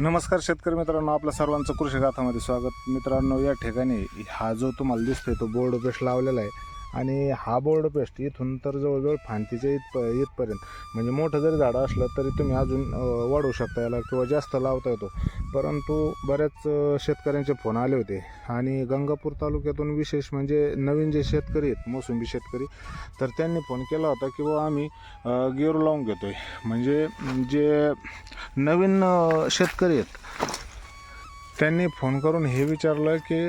नमस्कार शेतकरी मित्रांनो आपल्या सर्वांचं कृषी गाथामध्ये स्वागत. मित्रांनो या ठिकाणी हा जो तुम्हाला दिसतोय तो बोर्ड पेस्ट लावलेला आहे. आणि हा बोर्ड पेस्ट इथून तर जवळजवळ फांतीच्या इथ इथपर्यंत. म्हणजे मोठं जरी झाडं असलं तरी तुम्ही अजून वाढवू शकता याला किंवा जास्त लावता येतो. परंतु बऱ्याच शेतकऱ्यांचे फोन आले होते. आणि गंगापूर तालुक्यातून विशेष म्हणजे नवीन जे शेतकरी आहेत मोसंबी शेतकरी तर त्यांनी फोन केला होता की बुवा आम्ही अं, लावून घेतो आहे म्हणजे जे नवीन शेतकरी आहेत त्यांनी फोन करून हे विचारलं की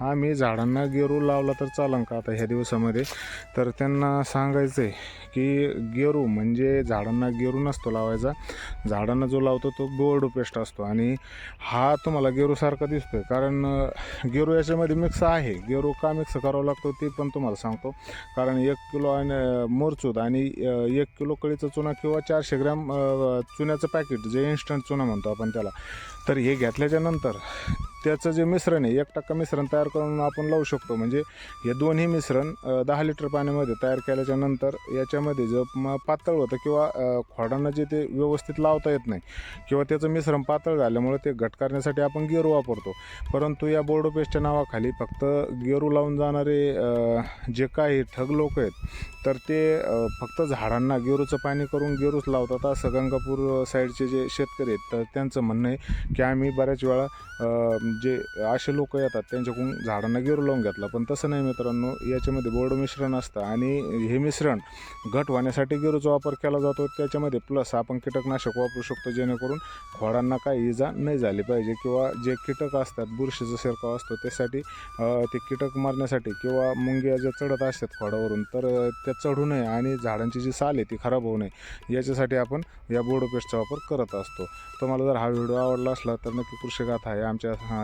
आम्ही झाडांना गेरू लावला तर चालन का आता ह्या दिवसामध्ये? तर त्यांना सांगायचं आहे की गेरू म्हणजे झाडांना गेरू नसतो लावायचा. झाडांना जो लावतो तो गोल्ड पेस्ट असतो आणि हा तुम्हाला गेरूसारखा दिसतो आहे कारण गेरू याच्यामध्ये मिक्स आहे. गेरू का मिक्स करावं लागतो ते पण तुम्हाला सांगतो. कारण एक किलो आणि मोरचूद आणि एक किलो कळीचा चुना किंवा चारशे ग्रॅम चुन्याचं पॅकेट जे इन्स्टंट चुना म्हणतो आपण त्याला. तर हे घेतल्याच्या नंतर त्याचं जे मिश्रण आहे एक टक्का मिश्रण तयार करून आपण लावू शकतो. म्हणजे हे दोन्ही मिश्रण दहा लिटर पाण्यामध्ये तयार केल्याच्यानंतर याच्यामध्ये जर म पातळ होतं किंवा खोडांना जे ते व्यवस्थित लावता येत नाही किंवा त्याचं मिश्रण पातळ झाल्यामुळे ते घट करण्यासाठी आपण गेरू वापरतो. परंतु या बोर्डो पेस्टच्या नावाखाली फक्त गेरू लावून जाणारे जे काही ठग लोक आहेत तर ते फक्त झाडांना गेरूचं पाणी करून गेरूच लावतात. असं गंगापूर साईडचे जे शेतकरी आहेत तर त्यांचं म्हणणं आहे की आम्ही बऱ्याच वेळा जे असे लोक येतात त्यांच्याकडून झाडांना गिर लावून घेतला. पण तसं नाही मित्रांनो याच्यामध्ये बोर्ड मिश्रण असतं आणि हे मिश्रण घट होण्यासाठी गिरूचा वापर केला जातो. त्याच्यामध्ये प्लस आपण कीटकनाशक वापरू शकतो जेणेकरून खोडांना काही इजा नाही झाली पाहिजे किंवा जे कीटक असतात बुरशीचा शिरकाव असतो त्यासाठी ते कीटक मारण्यासाठी किंवा मुंग्या ज्या चढत असतात खोडावरून तर त्या चढू नये आणि झाडांची जी साल आहे ती खराब होऊ नये. याच्यासाठी आपण या बोर्डो पेस्टचा वापर करत असतो. तुम्हाला जर हा व्हिडिओ आवडला असला तर नक्की कृषी गाथा आहे आमच्या हा